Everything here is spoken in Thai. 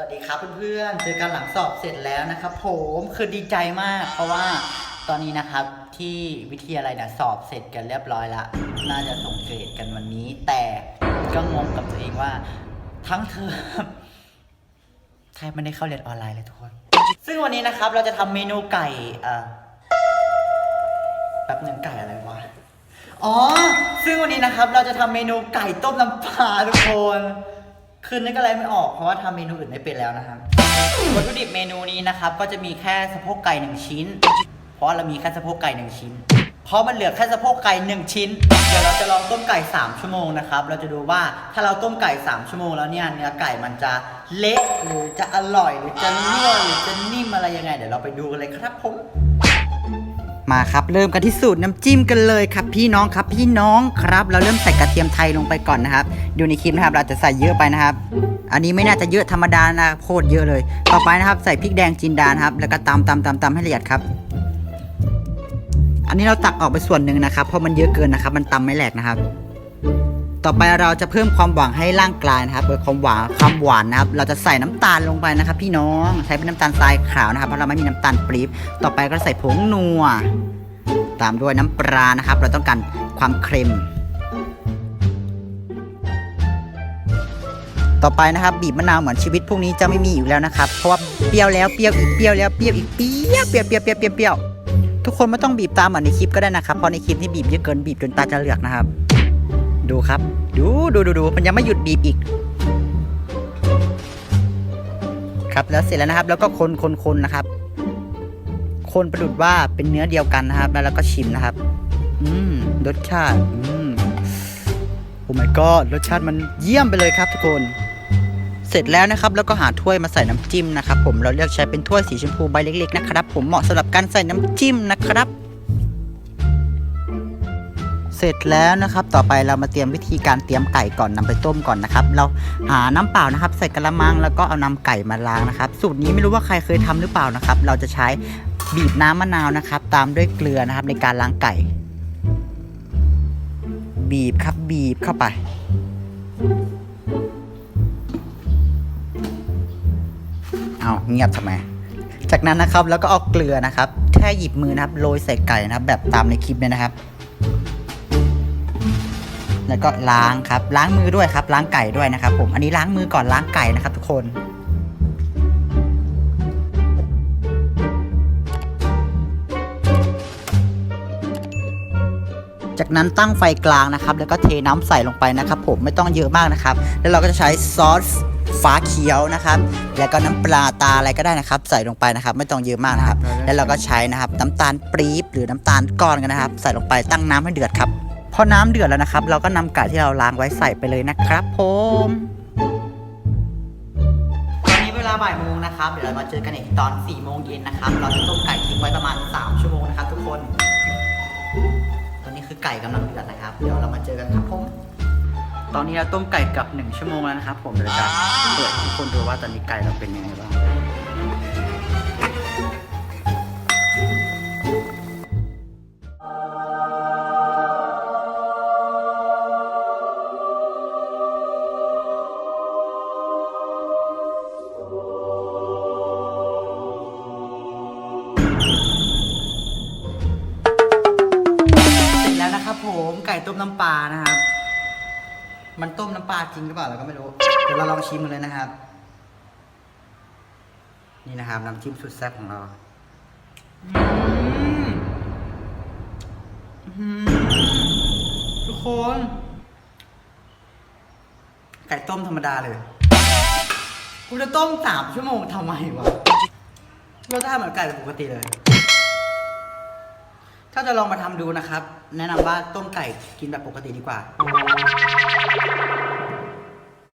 วัสดีครับเพื่อนๆ เจอกันหลังสอบเสร็จแล้วนะครับผมคือดีใจมาก เพราะว่าตอนนี้นะครับที่วิทยาลัยเนี่ยสอบเสร็จกันเรียบร้อยละน่าจะส่งเกรดกันวันนี้ แต่ก็งงกับตัวเองว่าทั้งเทอมแทบไม่ได้เข้าเรียนออนไลน์เลยทุกคน ซึ่งวันนี้นะครับเราจะทำเมนูไก่เอ่อแป๊บหนึ่งไก่อะไรวะอ๋อ ซึ่งวันนี้นะครับเราจะทำเมนูไก่ต้มน้ำปลาทุกคน คืนนี้ก็อะไรไม่ออกเพราะว่าทำเมนูอื่นไม่เป็นแล้วนะครับวัตถุดิบเมนูนี้นะครับก็จะมีแค่สะโพกไก่หนึ่งชิ้น เพราะเรามีแค่สะโพกไก่หนึ่งชิ้น เพราะมันเหลือแค่สะโพกไก่หนึ่งชิ้น เดี๋ยวเราจะลองต้มไก่ 3 ชั่วโมงนะครับ เราจะดูว่าถ้าเราต้มไก่ 3 ชั่วโมงแล้วเนี่ยเนื้อไก่มันจะเละหรือจะอร่อยหรือจะนุ่มหรือจะนิ่มอะไรยังไง เดี๋ยวเราไปดูกันเลยครับผม มาครับ เริ่มกันที่สูตรน้ำจิ้มกันเลยครับ พี่น้องครับพี่น้องครับ เราเริ่มใส่กระเทียมไทยลงไปก่อนนะครับ ดูในคลิปนะครับเราจะใส่เยอะไปนะครับ อันนี้ไม่น่าจะเยอะธรรมดานะโคตรเยอะเลย ต่อไปนะครับใส่พริกแดงจินดานครับ แล้วก็ตำตำตำตำให้ละเอียดครับ อันนี้เราตักออกไปส่วนหนึ่งนะครับเพราะมันเยอะเกินนะครับ มันตำไม่แหลกนะครับ ต่อไปเราจะเพิ่มความหวานให้ร่างกายนะครับโดยความหวานความหวานนะครับ เราจะใส่น้ำตาลลงไปนะครับ พี่น้องใช้เป็นน้ำตาลทรายขาวนะครับเพราะเราไม่มีน้ำตาลปรี๊บต่อไปก็ใส่ผงนัว ตามด้วยน้ำปลานะครับ เราต้องการความเค็มต่อไปนะครับบีบมะนาวเหมือนชีวิตพวกนี้จะไม่มีอยู่แล้วนะครับ เพราะว่าเปรี้ยวแล้วเปรี้ยวอีกเปรี้ยวแล้วเปรี้ยวอีกเปรี้ยวเปรี้ยวเปรี้ยวเปรี้ยวเปรี้ยวเปรี้ยวทุกคนไม่ต้องบีบตามเหมือนในคลิปก็ได้นะครับเพราะในคลิปนี่บีบเยอะเกินบีบจนตาจะเหลือกนะครับ ดูครับ ดูดูดูดูมันยังไม่หยุดบีบอีก ครับแล้วเสร็จแล้วนะครับ แล้วก็คนคนคนนะครับ คนประดุดว่าเป็นเนื้อเดียวกันนะครับ แล้วก็ชิมนะครับ อืมรสชาติอืมโอ้ my god รสชาติมันเยี่ยมไปเลยครับทุกคนเสร็จแล้วนะครับแล้วก็หาถ้วยมาใส่น้ำจิ้มนะครับผมเราเลือกใช้เป็นถ้วยสีชมพูใบเล็กๆนะครับผมเหมาะสำหรับการใส่น้ำจิ้มนะครับ เสร็จแล้วนะครับ ต่อไปเรามาเตรียมวิธีการเตรียมไก่ก่อนนำไปต้มก่อนนะครับ เราหาน้ำเปล่านะครับ ใส่กระมังแล้วก็เอานำไก่มาล้างนะครับ สูตรนี้ไม่รู้ว่าใครเคยทำหรือเปล่านะครับ เราจะใช้บีบน้ำมะนาวนะครับ ตามด้วยเกลือนะครับในการล้างไก่ บีบครับบีบเข้าไปเอาเงียบทำไม จากนั้นนะครับแล้วก็เอาเกลือนะครับแค่หยิบมือนะครับโรยใส่ไก่นะครับ แบบตามในคลิปเนี่ยนะครับ แล้วก็ล้างครับ ล้างมือด้วยครับ ล้างไก่ด้วยนะครับ ผมอันนี้ล้างมือก่อนล้างไก่นะครับ ทุกคนจากนั้นตั้งไฟกลางนะครับ แล้วก็เทน้ำใส่ลงไปนะครับ ผมไม่ต้องเยอะมากนะครับ แล้วเราก็จะใช้ซอสฟ้าเขียวนะครับ แล้วก็น้ำปลาตาอะไรก็ได้นะครับ ใส่ลงไปนะครับ ไม่ต้องเยอะมากนะครับ แล้วเราก็ใช้นะครับ น้ำตาลปรี๊บหรือน้ำตาลก้อนกันนะครับ ใส่ลงไปตั้งน้ำให้เดือดครับ พอน้ำเดือดแล้วนะครับ เราก็นำไก่ที่เราล้างไว้ใส่ไปเลยนะครับผมตอนนี้เวลาบ่ายโมงนะครับ เดี๋ยวเรามาเจอกันอีกตอน4ี่โมงเย็นนะครับ เราจะต้มไก่ทิ้งไว้ประมาณ 3 ชั่วโมงนะครับทุกคนตอนนี้คือไก่กำลังเดือดนะครับ เดี๋ยวเรามาเจอกันครับผมตอนนี้เราต้มไก่กับ 1 ชั่วโมงแล้วนะครับ ผมเดี๋ยวจะเปิดให้ทุกคนดูว่าตอนนี้ไก่เราเป็นยังไงบ้าง ผมไก่ต้มน้ำปลานะครับ มันต้มน้ำปลาจริงหรือเปล่าเราก็ไม่รู้ เดี๋ยวเราลองชิมกันเลยนะครับ นี่นะครับ น้ำจิ้มสุดแซ่บของเราทุกคน ไก่ต้มธรรมดาเลย กูจะต้มสามชั่วโมงทำไมวะรสชาติเหมือนไก่ปกติเลยาจะลองมาทำดูนะครับ แนะนำว่าต้มไก่กินแบบปกติดีกว่า